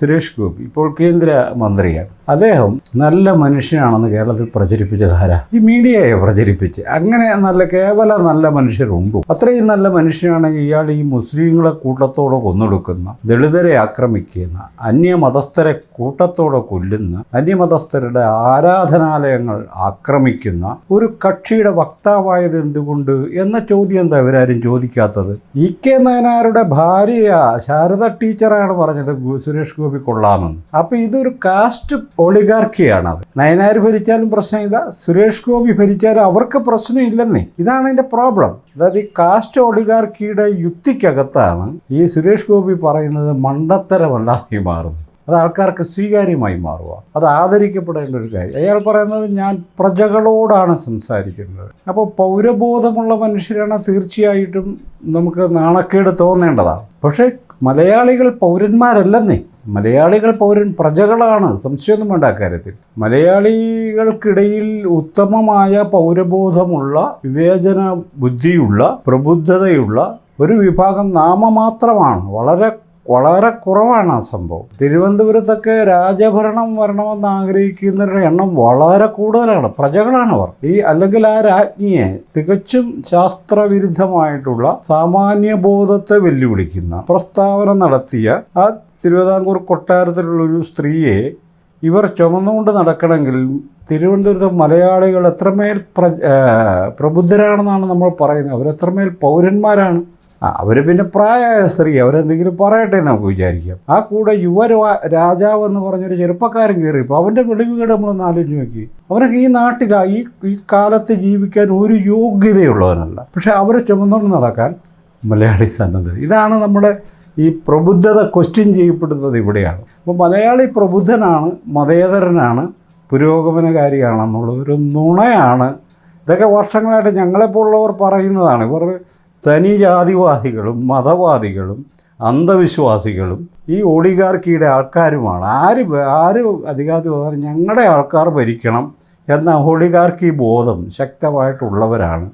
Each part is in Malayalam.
സുരേഷ് ഗോപി ഇപ്പോൾ കേന്ദ്ര മന്ത്രിയാണ് അദ്ദേഹം നല്ല മനുഷ്യനാണെന്ന് കേരളത്തിൽ പ്രചരിപ്പിച്ചത് ആരാ? ഈ മീഡിയയെ പ്രചരിപ്പിച്ച്. അങ്ങനെ നല്ല കേവല നല്ല മനുഷ്യരുണ്ടോ. അത്രയും നല്ല മനുഷ്യനാണെങ്കിൽ ഇയാൾ ഈ മുസ്ലിങ്ങളെ കൂട്ടത്തോടെ കൊന്നൊടുക്കുന്ന ദളിതരെ ആക്രമിക്കുന്ന അന്യമതസ്ഥരെ കൂട്ടത്തോടെ കൊല്ലുന്ന അന്യമതസ്ഥരുടെ ആരാധനാലയങ്ങൾ ആക്രമിക്കുന്ന ഒരു കക്ഷിയുടെ വക്താവായത് എന്തുകൊണ്ട്? എന്ന ചോദ്യം എന്താ ഇവരാരും ചോദിക്കാത്തത്? ഇ കെ നയനാരുടെ ഭാര്യ ശാരദ ടീച്ചറാണ് പറഞ്ഞത് സുരേഷ് ഗോപി കൊള്ളാമെന്ന് അപ്പോൾ ഇതൊരു കാസ്റ്റ് ഒളിഗാർക്കിയാണ് അത് നയനാർ ഭരിച്ചാലും പ്രശ്നമില്ല സുരേഷ് ഗോപി ഭരിച്ചാലും അവർക്ക് പ്രശ്നമില്ലെന്നേ. ഇതാണ് അതിന്റെ പ്രോബ്ലം. അതായത് ഈ കാസ്റ്റ് ഒളിഗാർക്കിയുടെ യുക്തിക്കകത്താണ് ഈ സുരേഷ് ഗോപി പറയുന്നത് മണ്ടത്തരമല്ലാതെ മാറുന്നത്. അത് ആൾക്കാർക്ക് സ്വീകാര്യമായി മാറുക. അത് ആദരിക്കപ്പെടേണ്ട ഒരു കാര്യം. അയാൾ പറയുന്നത് ഞാൻ പ്രജകളോടാണ് സംസാരിക്കുന്നത്. അപ്പോൾ പൗരബോധമുള്ള മനുഷ്യരാണ് തീർച്ചയായിട്ടും നമുക്ക് നാണക്കേട് തോന്നേണ്ടതാണ്. പക്ഷേ മലയാളികൾ പൗരന്മാരല്ലെന്നേ. മലയാളികൾ പൗരൻ പ്രജകളാണ്. സംശയമൊന്നും വേണ്ട അക്കാര്യത്തിൽ മലയാളികൾക്കിടയിൽ ഉത്തമമായ പൗരബോധമുള്ള വിവേചന ബുദ്ധിയുള്ള പ്രബുദ്ധതയുള്ള ഒരു വിഭാഗം നാമമാത്രമാണ്. വളരെ വളരെ കുറവാണ് ആ സംഭവം. തിരുവനന്തപുരത്തൊക്കെ രാജഭരണം വരണമെന്ന് ആഗ്രഹിക്കുന്നവരുടെ എണ്ണം വളരെ കൂടുതലാണ്. പ്രജകളാണ് അവർ. ഈ അല്ലെങ്കിൽ ആ രാജ്ഞിയെ തികച്ചും ശാസ്ത്രവിരുദ്ധമായിട്ടുള്ള സാമാന്യ ബോധത്തെ വെല്ലുവിളിക്കുന്ന പ്രസ്താവന നടത്തിയ ആ തിരുവിതാംകൂർ കൊട്ടാരത്തിലുള്ളൊരു സ്ത്രീയെ ഇവർ ചുമന്നുകൊണ്ട് നടക്കണമെങ്കിൽ തിരുവനന്തപുരത്തെ മലയാളികൾ എത്രമേൽ പ്ര പ്രബുദ്ധരാണെന്നാണ് നമ്മൾ പറയുന്നത്. അവരെത്രമേൽ പൗരന്മാരാണ്. അവർ പിന്നെ പ്രായമായ സ്ത്രീ അവരെന്തെങ്കിലും പറയട്ടെ എന്ന് നമുക്ക് വിചാരിക്കാം. ആ കൂടെ യുവ രാജാവ് എന്ന് പറഞ്ഞൊരു ചെറുപ്പക്കാരൻ കയറിയപ്പോൾ അവന്റെ വെളിവുകേട് നമ്മളൊന്ന് ആലോചിച്ച് നോക്കി. അവനൊക്കെ ഈ നാട്ടിൽ ഈ ഈ കാലത്ത് ജീവിക്കാൻ ഒരു യോഗ്യതയുള്ളവനല്ല. പക്ഷെ അവരെ ചുമന്നുകൊണ്ട് നടക്കാൻ മലയാളി സന്നദ്ധ ഇതാണ് നമ്മുടെ ഈ പ്രബുദ്ധത ക്വസ്റ്റ്യൻ ചെയ്യപ്പെടുന്നത് ഇവിടെയാണ്. അപ്പോൾ മലയാളി പ്രബുദ്ധനാണ് മതേതരനാണ് പുരോഗമനകാരിയാണെന്നുള്ളത് ഒരു നുണയാണ്. ഇതൊക്കെ വർഷങ്ങളായിട്ട് ഞങ്ങളെപ്പോലുള്ളവർ പറയുന്നതാണ്. ഇവർ തനി ജാതിവാദികളും മതവാദികളും അന്ധവിശ്വാസികളും ഈ ഒളികാർക്കിയുടെ ആൾക്കാരുമാണ്. ആര് ആര് ആര് അധികാധിപതി ഞങ്ങളുടെ ആൾക്കാർ ഭരിക്കണം എന്ന ഒളികാർക്കി ബോധം ശക്തമായിട്ടുള്ളവരാണ്.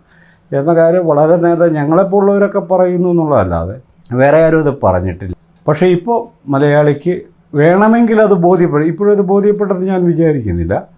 എന്ന കാര്യം വളരെ നേരത്തെ ഞങ്ങളെപ്പോലുള്ളവരൊക്കെ പറയുന്നു എന്നുള്ളതല്ലാതെ വേറെ ആരും ഇത് പറഞ്ഞിട്ടില്ല. പക്ഷേ ഇപ്പോൾ മലയാളിക്ക് വേണമെങ്കിൽ അത് ബോധ്യപ്പെടും. ഇപ്പോഴും ഇത് ബോധ്യപ്പെട്ടെന്ന് ഞാൻ വിചാരിക്കുന്നില്ല.